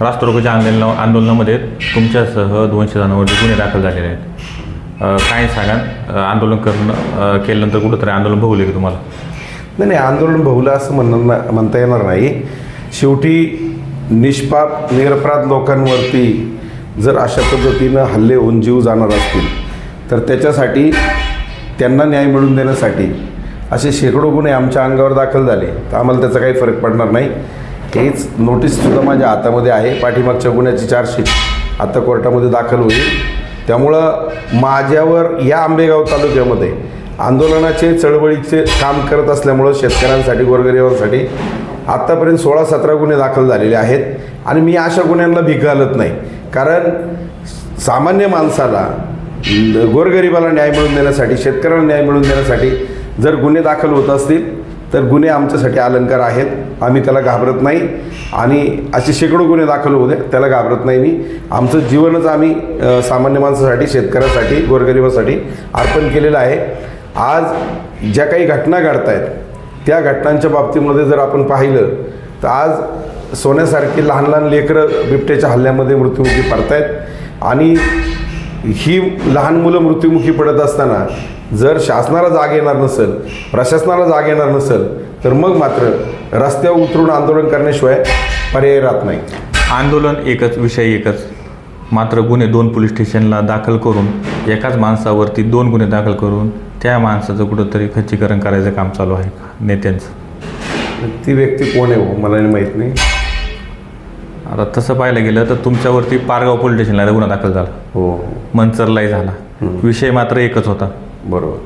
राष्ट्ररोगाच्या आंदोलन आंदोलनामध्ये तुमच्यासह दोनशे जणांवरती गुन्हे दाखल झालेले आहेत. काय सांगा आंदोलन करणं केल्यानंतर कुठंतरी आंदोलन भोगले की तुम्हाला? नाही नाही आंदोलन भोवलं असं म्हणणं म्हणता येणार नाही. शेवटी निष्पाप निरपराध लोकांवरती जर अशा पद्धतीनं हल्ले होऊन जीव जाणार असतील तर त्याच्यासाठी त्यांना न्याय मिळवून देण्यासाठी असे शेकडो गुन्हे आमच्या अंगावर दाखल झाले. तर आम्हाला त्याचा काही फरक पडणार नाही. हेच नोटीससुद्धा माझ्या हातामध्ये आहे. पाठीमागच्या गुन्ह्याची चार्जशीट आता कोर्टामध्ये दाखल होईल. त्यामुळं माझ्यावर या आंबेगाव तालुक्यामध्ये आंदोलनाचे चळवळीचे काम करत असल्यामुळं शेतकऱ्यांसाठी गोरगरिबांसाठी आत्तापर्यंत सोळा सतरा गुन्हे दाखल झालेले आहेत. आणि मी अशा गुन्ह्यांना भीक घालत नाही. कारण सामान्य माणसाला गोरगरिबाला न्याय मिळवून देण्यासाठी शेतकऱ्यांना न्याय मिळवून देण्यासाठी जर गुन्हे दाखल होत असतील तर गुन्हे आमच्यासाठी अलंकार आहेत. आम्ही त्याला घाबरत नाही. आणि असे शेकडो गुन्हे दाखल होऊ दे त्याला घाबरत नाही मी. आमचं जीवनच आम्ही सामान्य माणसासाठी शेतकऱ्यासाठी गोरगरिबासाठी अर्पण केलेलं आहे. आज ज्या काही घटना घडत आहेत त्या घटनांच्या बाबतीमध्ये जर आपण पाहिलं तर आज सोन्यासारखी लहान लहान लेकरं बिबट्याच्या हल्ल्यामध्ये मृत्युमुखी पडत आहेत आणि ही लहान मुलं मृत्युमुखी पडत असताना जर शासनाला जाग येणार नसेल प्रशासनाला जाग येणार नसेल तर मग मात्र रस्त्यावर उतरून आंदोलन करण्याशिवाय पर्याय राहत नाही. आंदोलन एकच विषय एकच. मात्र गुन्हे दोन पोलीस स्टेशनला दाखल करून एकाच माणसावरती दोन गुन्हे दाखल करून त्या माणसाचं कुठंतरी खच्चीकरण करायचं काम चालू आहे का? नेत्यांचं. ती व्यक्ती कोण आहे हो? मला माहीत नाही. आता तसं पाहायला गेलं तर तुमच्यावरती पारगाव पोलीस स्टेशनला गुन्हा दाखल झाला. हो. मनसरलाही झाला. विषय मात्र एकच होता. बरोबर.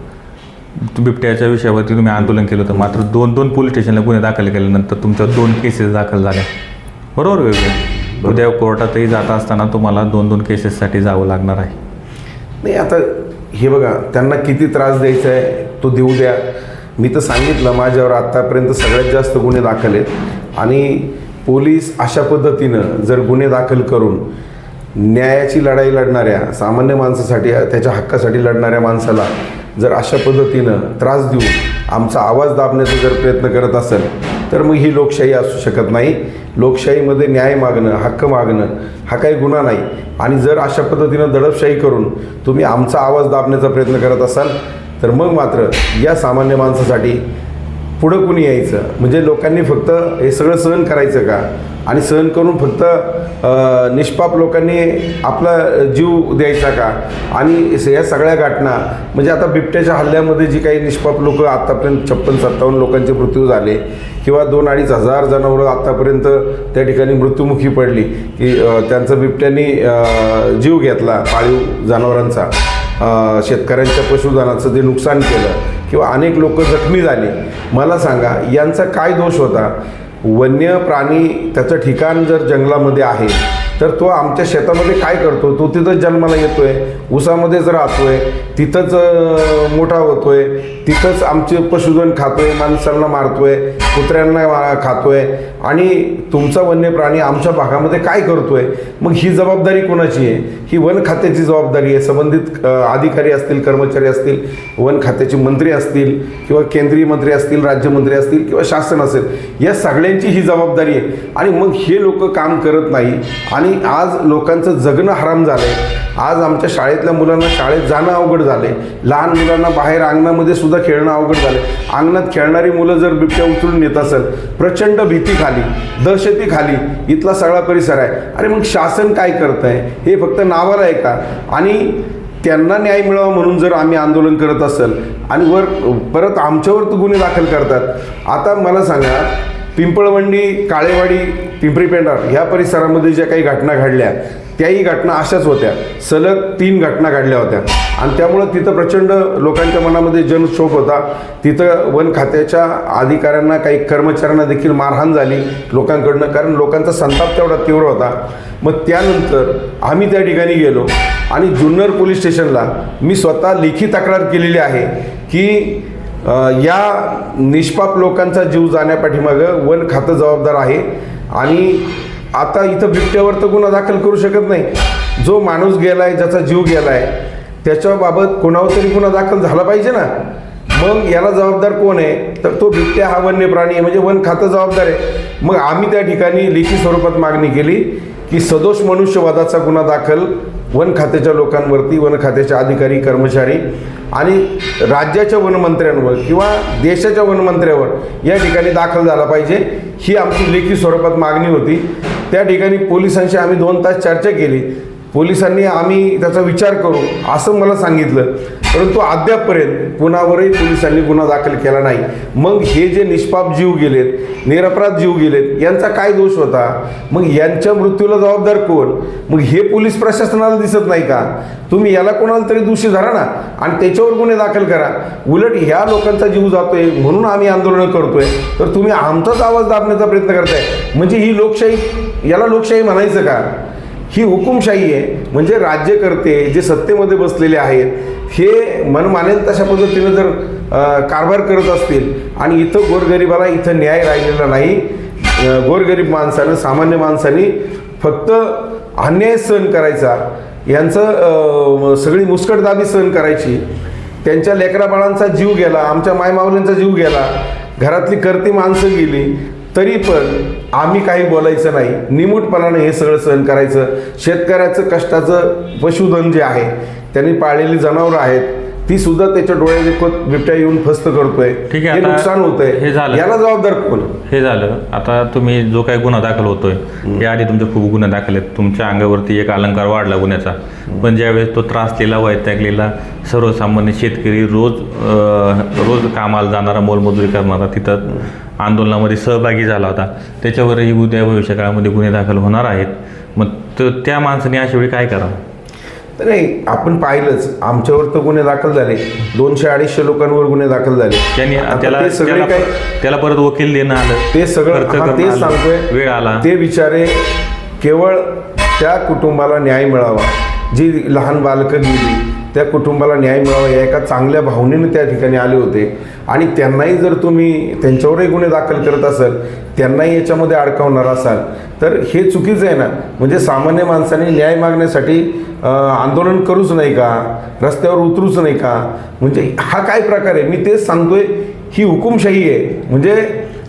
बिबट्याच्या विषयावरती तुम्ही आंदोलन केलं होतं. मात्र दोन दोन पोलीस स्टेशनला गुन्हे दाखल केल्यानंतर तुमच्या दोन केसेस दाखल झाल्या. बरोबर वेगळे. उद्या कोर्टातही जात असताना तुम्हाला दोन दोन केसेससाठी जावं लागणार आहे. नाही आता हे बघा त्यांना किती त्रास द्यायचा आहे तो देऊ द्या. मी तर सांगितलं माझ्यावर आत्तापर्यंत सगळ्यात जास्त गुन्हे दाखल आहेत. आणि पोलीस अशा पद्धतीनं जर गुन्हे दाखल करून न्यायाची लढाई लढणाऱ्या सामान्य माणसासाठी त्याच्या हक्कासाठी लढणाऱ्या माणसाला जर अशा पद्धतीनं त्रास देऊन आमचा आवाज दाबण्याचा जर प्रयत्न करत असेल तर मग ही लोकशाही असू शकत नाही. लोकशाहीमध्ये न्याय मागणं हक्क मागणं हा काही गुन्हा नाही. आणि जर अशा पद्धतीनं दडपशाही करून तुम्ही आमचा आवाज दाबण्याचा प्रयत्न करत असाल तर मग मात्र या सामान्य माणसासाठी पुढं कुणी यायचं? म्हणजे लोकांनी फक्त हे सगळं सहन करायचं का? आणि सहन करून फक्त निष्पाप लोकांनी आपला जीव द्यायचा का? आणि या सगळ्या घटना म्हणजे आता बिबट्याच्या हल्ल्यामध्ये जी काही निष्पाप लोक आत्तापर्यंत छप्पन सत्तावन्न लोकांचे मृत्यू झाले किंवा दोन अडीच हजार जनावरं आत्तापर्यंत त्या ठिकाणी मृत्युमुखी पडली की त्यांचा बिबट्यानी जीव घेतला पाळीव जनावरांचा शेतकऱ्यांच्या पशुधनाचं जे नुकसान केलं किंवा अनेक लोक जखमी झाले. मला सांगा यांचा काय दोष होता? वन्य प्राणी त्याचं ठिकाण जर जंगलामध्ये आहे तर तो आमच्या शेतामध्ये काय करतो? तो तिथंच जन्माला येतोय ऊसामध्येच आहे तिथंच मोठा होतो आहे तिथंच आमचे पशुधन खातोय माणसांना मारतोय कुत्र्यांना खातोय. आणि तुमचा वन्य प्राणी आमच्या भागामध्ये काय करतोय? मग ही जबाबदारी कोणाची आहे? ही वन खात्याची जबाबदारी आहे. संबंधित अधिकारी असतील कर्मचारी असतील वन खात्याचे मंत्री असतील किंवा केंद्रीय मंत्री असतील राज्यमंत्री असतील किंवा शासन असेल या सगळ्यांची ही जबाबदारी आहे. आणि मग हे लोक काम करत नाही. आणि आज लोकांचं जगणं हराम झालं आहे आज आमच्या शाळेतल्या मुलांना शाळेत जाणं अवघड झालंय. लहान मुलांना बाहेर अंगणामध्ये सुद्धा खेळणं अवघड झालंय. अंगणात खेळणारी मुलं जर बिबट्या उचलून नेत असेल प्रचंड भीती खाली दहशती खाली इथला सगळा परिसर आहे. अरे मग शासन काय करत आहे हे फक्त नावाला आहे का? आणि त्यांना न्याय मिळावा म्हणून जर आम्ही आंदोलन करत असेल आणि वर परत आमच्यावर तर गुन्हे दाखल करतात. आता मला सांगा पिंपळवंडी काळेवाडी पिंपरी पेंढार ह्या परिसरामध्ये ज्या काही घटना घडल्या त्याही घटना अशाच होत्या. सलग तीन घटना घडल्या होत्या. आणि त्यामुळं तिथं प्रचंड लोकांच्या मनामध्ये जनक्षोभ होता. तिथं वन खात्याच्या अधिकाऱ्यांना काही कर्मचाऱ्यांना देखील मारहाण झाली लोकांकडनं कारण लोकांचा संताप तेवढा तीव्र होता. मग त्यानंतर आम्ही त्या ठिकाणी गेलो आणि जुन्नर पोलीस स्टेशनला मी स्वतः लेखी तक्रार केलेली आहे की या निष्पाप लोकांचा जीव जाण्यापाठीमागं वन खातं जबाबदार आहे. आणि आता इथं बिबट्यावर तर गुन्हा दाखल करू शकत नाही. जो माणूस गेला आहे ज्याचा जीव गेला आहे त्याच्याबाबत कोणावर तरी गुन्हा दाखल झाला पाहिजे ना? मग याला जबाबदार कोण आहे? तर तो बिबट्या हा वन्य प्राणी आहे. म्हणजे वन खातं जबाबदार आहे. मग आम्ही त्या ठिकाणी लेखी स्वरूपात मागणी केली की सदोष मनुष्यवादाचा गुन्हा दाखल वन खात्याच्या लोकांवरती वन खात्याचे अधिकारी कर्मचारी आणि राज्याच्या वनमंत्र्यांवर किंवा देशाच्या वनमंत्र्यावर या ठिकाणी दाखल झाला पाहिजे. ही आमची लेखी स्वरूपात मागणी होती. त्या ठिकाणी पोलिसांशी आम्ही दोन तास चर्चा केली. पोलिसांनी आम्ही त्याचा विचार करू असं मला सांगितलं. परंतु अद्यापपर्यंत कुणावरही पोलिसांनी गुन्हा दाखल केला नाही. मग हे जे निष्पाप जीव गेलेत निरपराध जीव गेलेत यांचा काय दोष होता? मग यांच्या मृत्यूला जबाबदार कोण? मग हे पोलीस प्रशासनाला दिसत नाही का? तुम्ही याला कोणाला तरी दोषी धरा ना आणि त्याच्यावर गुन्हे दाखल करा. उलट ह्या लोकांचा जीव जातोय म्हणून आम्ही आंदोलन करतोय. तर तुम्ही आमचाच आवाज दाबण्याचा प्रयत्न करताय. म्हणजे ही लोकशाही याला लोकशाही म्हणायचं का? ही हुकुमशाही आहे म्हणजे राज्यकर्ते जे सत्तेमध्ये बसलेले आहेत हे मनमानेन तशा पद्धतीनं जर कारभार करत असतील आणि इथं गोरगरिबाला इथं न्याय राहिलेला नाही गोरगरीब माणसानं सामान्य माणसानी फक्त अन्याय सहन करायचा यांचं सगळी मुस्कटदाबी सहन करायची त्यांच्या लेकराबाळांचा जीव गेला आमच्या मायमावल्यांचा जीव गेला घरातली करती माणसं गेली तरी पण आम्ही काही बोलायचं नाही. निमूटपणाने हे सगळं सहन करायचं. शेतकऱ्याचं कष्टाचं पशुधन जे आहे त्यांनी पाळलेली जनावरं आहेत. ती सुद्धा त्याच्या डोळ्याचे खोत बिबट्या येऊन फस्त करतोय. ठीक आहे, हे आता नुकसान होतंय. हे झालं. याला जबाबदार कोण? हे झालं. आता तुम्ही जो काही गुन्हा दाखल होतोय याआधी तुमचे खूप गुन्हे दाखल आहेत. तुमच्या अंगावरती एक अलंकार वाढला गुन्ह्याचा. पण ज्यावेळेस तो त्रासलेला वैतागलेला सर्वसामान्य शेतकरी रोज अं, रोज कामाला जाणारा मोलमजुरी करणारा तिथं आंदोलनामध्ये सहभागी झाला होता. त्याच्यावरही उद्या भविष्य काळामध्ये गुन्हे दाखल होणार आहेत. मग त- त्या माणसाने अशा वेळी काय करावं? तर नाही आपण पाहिलंच. आमच्यावर तर गुन्हे दाखल झाले. दोनशे अडीचशे लोकांवर गुन्हे दाखल झाले. त्यांनी आता त्याला ते सगळे त्याला काय त्याला परत वकील देणं आलं. ते सगळं खर्च हा करणं तेच आलं, वेळ आला. ते बिचारे केवळ त्या कुटुंबाला न्याय मिळावा. जी लहान बालकं गेली त्या कुटुंबाला न्याय मिळावा या एका चांगल्या भावनेने त्या ठिकाणी आले होते. आणि त्यांनाही जर तुम्ही त्यांच्यावरही गुन्हे दाखल करत असाल त्यांनाही याच्यामध्ये अडकवणार असाल तर हे चुकीचं आहे ना. म्हणजे सामान्य माणसाने न्याय मागण्यासाठी आंदोलन करूच नाही का? रस्त्यावर उतरूच नाही का? म्हणजे हा काय प्रकार आहे? मी तेच सांगतोय ही हुकुमशाही आहे. म्हणजे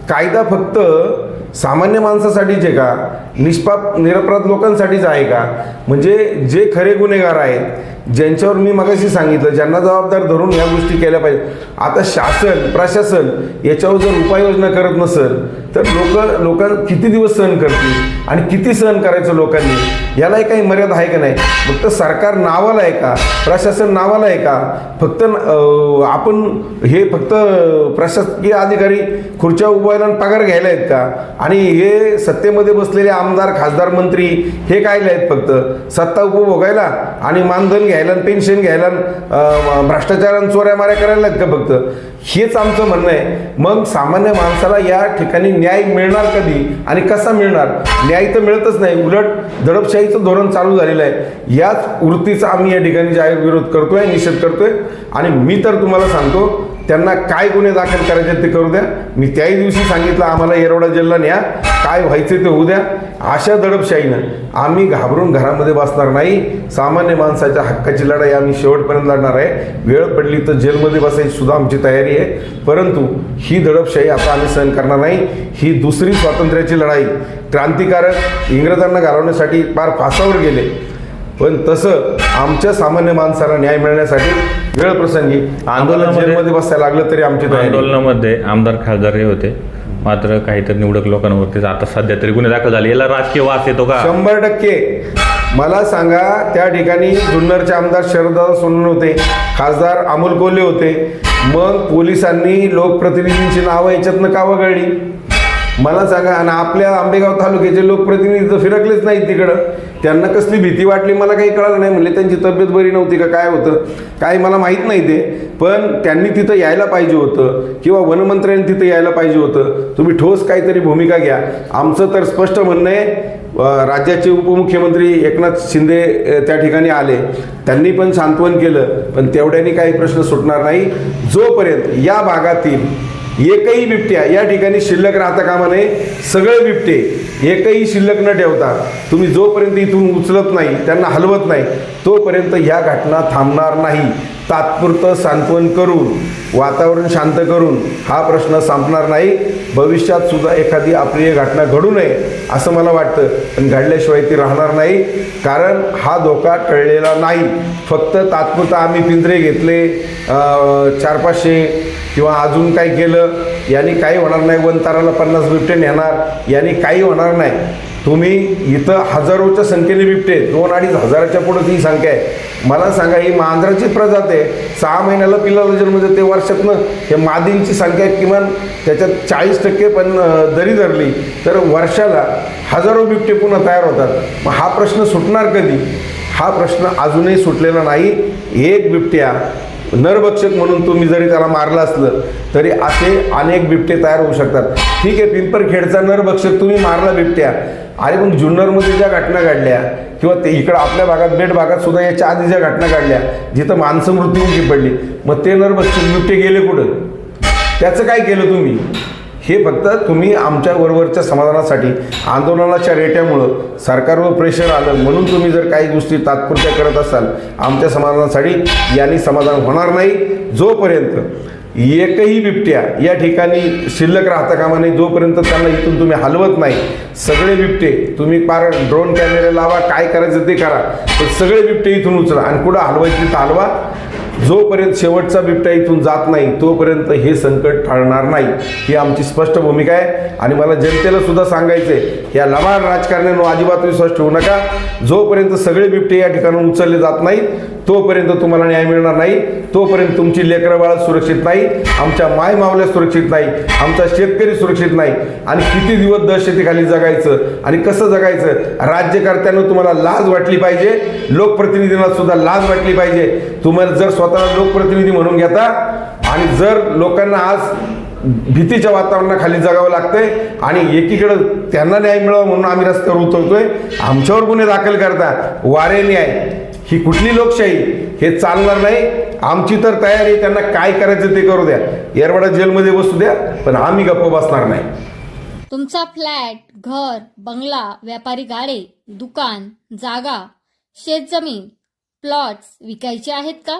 कायदा फक्त सामान्य माणसासाठीच आहे का? निष्पाप निरपराध लोकांसाठीच आहे का? म्हणजे जे खरे गुन्हेगार आहेत ज्यांच्यावर मी मगाशी सांगितलं ज्यांना जबाबदार धरून ह्या गोष्टी केल्या पाहिजे आता शासन प्रशासन याच्यावर जर उपाययोजना करत नसेल तर लोक लोक किती दिवस सहन करतील? आणि किती सहन करायचं लोकांनी? यालाही काही मर्यादा आहे का नाही? फक्त सरकार नावाला आहे का? प्रशासन नावाला आहे का? फक्त आपण हे फक्त प्रशासकीय अधिकारी खुर्च्या उभायला पगार घ्यायला आहेत का? आणि हे सत्तेमध्ये बसलेले आमदार खासदार मंत्री हे काय आहेत फक्त? सत्ता उपभोगायला आणि मानधन घ्यायला आणि पेन्शन घ्यायला आणि, चोऱ्या माऱ्या करायला आहेत का फक्त? हेच आमचं म्हणणं आहे. मग सामान्य माणसाला या ठिकाणी न्याय मिळणार कधी आणि कसा मिळणार? न्याय तर मिळतच नाही. उलट दडपशाहीचं धोरण चालू झालेलं आहे. याच वृत्तीचा आम्ही या ठिकाणी जाहीर विरोध करतोय निषेध करतोय. आणि मी तर तुम्हाला सांगतो त्यांना काय गुन्हे दाखल करायचे ते करू द्या. मी त्याही दिवशी सांगितलं आम्हाला येरवडा जिल्हा न्या. काय व्हायचे ते होऊ द्या. अशा दडपशाहीनं आम्ही घाबरून घरामध्ये बसणार नाही. सामान्य माणसाच्या हक्काची लढाई आम्ही शेवटपर्यंत लढणार आहे. वेळ पडली तर जेलमध्ये बसायची सुद्धा आमची तयारी आहे. परंतु ही दडपशाही आता आम्ही सहन करणार नाही. ही दुसरी स्वातंत्र्याची लढाई. क्रांतिकारक इंग्रजांना घालवण्यासाठी फार फासावर गेले. पण तसं आमच्या सामान्य माणसाला न्याय मिळण्यासाठी वेळ प्रसंगी आंदोलन बसायला लागलं तरी आमची तयारी आहे. आंदोलनामध्ये आमदार खासदार हे होते. मात्र काहीतरी निवडक लोकांवरती आता सध्या तरी गुन्हे दाखल झाले. याला राजकीय वास येतो का? शंभर टक्के. मला सांगा त्या ठिकाणी जुन्नरचे आमदार शरददादा सोनवणे होते खासदार अमोल कोल्हे होते. मग पोलिसांनी लोकप्रतिनिधींची नावं याच्यातनं का वगळली? मला सांगा आणि आपल्या आंबेगाव तालुक्याचे लोकप्रतिनिधी तर फिरकलेच नाही तिकडं. त्यांना कसली भीती वाटली मला काही कळलं नाही म्हणले त्यांची तब्येत बरी नव्हती का काय होतं? काय मला माहीत नाही ते. पण त्यांनी तिथं यायला पाहिजे होतं किंवा वनमंत्र्यांनी तिथं यायला पाहिजे होतं. तुम्ही ठोस काहीतरी भूमिका घ्या. आमचं तर स्पष्ट म्हणणं आहे राज्याचे उपमुख्यमंत्री एकनाथ शिंदे त्या ठिकाणी आले. त्यांनी पण सांत्वन केलं पण तेवढ्याने काही प्रश्न सुटणार नाही. जोपर्यंत या भागातील एकही बिबट्या या ठिकाणी शिल्लक राहता कामा नये. सगळे बिबटे एकही शिल्लक न ठेवता तुम्ही जोपर्यंत इथून उचलत नाही त्यांना हलवत नाही तोपर्यंत ह्या घटना थांबणार नाही. तात्पुरतं सांत्वन करून वातावरण शांत करून हा प्रश्न संपणार नाही. भविष्यात सुद्धा एखादी अप्रिय घटना घडू नये असं मला वाटतं. पण घडल्याशिवाय ती राहणार नाही. कारण हा धोका टळलेला नाही. फक्त तात्पुरता आम्ही पिंजरे घेतले चार पाचशे किंवा अजून काय केलं यांनी काही होणार नाही वन ताराला पन्नास बिबटे नेणार यांनी काही होणार नाही. तुम्ही इथं हजारोच्या संख्येने बिबटे दोन अडीच हजाराच्या पुढे ती संख्या आहे. मला सांगा ही मांजराची प्रजात आहे. सहा महिन्याला पिल्लाला जन्म देते वर्षातनं. हे मादींची संख्या किमान त्याच्यात चाळीस टक्के पण दरी धरली. तर वर्षाला हजारो बिबटे पुन्हा तयार होतात. मग हा प्रश्न सुटणार कधी? हा प्रश्न अजूनही सुटलेला नाही. एक बिबट्या नरभक्षक म्हणून तुम्ही जरी त्याला मारलं असलं तरी असे अनेक बिबटे तयार होऊ शकतात. ठीक आहे पिंपरखेडचा नरभक्षक तुम्ही मारला बिबट्या. अरे पण जुन्नरमध्ये ज्या घटना घडल्या किंवा ते इकडं आपल्या भागात बेड भागात सुद्धा याच्या आधी ज्या घटना घडल्या जिथं माणसं मृत्यूमुखी पडली मग ते नरभक्षक बिबटे गेले कुठं? त्याचं काय केलं तुम्ही? हे फक्त तुम्ही आमच्या बरोबरच्या समाधानासाठी आंदोलनाच्या रेट्यामुळं सरकारवर प्रेशर आलं म्हणून तुम्ही जर काही गोष्टी तात्पुरत्या करत असाल आमच्या समाधानासाठी यांनी समाधान होणार नाही. जोपर्यंत एकही बिबट्या या ठिकाणी शिल्लक राहता कामा नाही जोपर्यंत त्यांना इथून तुम्ही हलवत नाही सगळे बिबटे तुम्ही पार ड्रोन कॅमेरे लावा काय करायचं ते करा तर सगळे बिबटे इथून उचला आणि कुठं हलवायचे तर हलवा. जोपर्यंत शेवटचा बिबट्या इथून जात नाही तोपर्यंत हे संकट टाळणार नाही. ही आमची स्पष्ट भूमिका आहे. आणि मला जनतेला सुद्धा सांगायचं आहे या लबाड राजकारण्यांनो अजिबात विश्वास ठेवू नका. जोपर्यंत सगळे बिबटे या ठिकाणी उचलले जात नाहीत तोपर्यंत तुम्हाला न्याय मिळणार नाही. तोपर्यंत तुमची लेकरं सुरक्षित नाही. आमच्या माय मावल्या सुरक्षित नाही. आमचा शेतकरी सुरक्षित नाही. आणि किती दिवस दहशतीखाली जगायचं आणि कसं जगायचं राज्यकर्त्यांना तुम्हाला लाज वाटली पाहिजे. लोकप्रतिनिधींना सुद्धा लाज वाटली पाहिजे. तुम्हाला जर स्वतःला लोकप्रतिनिधी म्हणून घेता. आणि जर लोकांना आज भीतीच्या वातावरणाखाली जगावं लागतंय आणि एकीकडं त्यांना न्याय मिळावा म्हणून आम्ही रस्त्यावर उतरतोय आमच्यावर गुन्हे दाखल करता वारे न्याय. ही कुठली लोकशाही? हे चालणार नाही. आमची तर तयारी त्यांना काय करायचं ते करू द्या. येरवाडा जेलमध्ये बसू द्या पण आम्ही गप्प बसणार नाही. तुमचा फ्लॅट घर बंगला व्यापारी गाडे दुकान जागा शेतजमीन प्लॉट्स विकायचे आहेत का?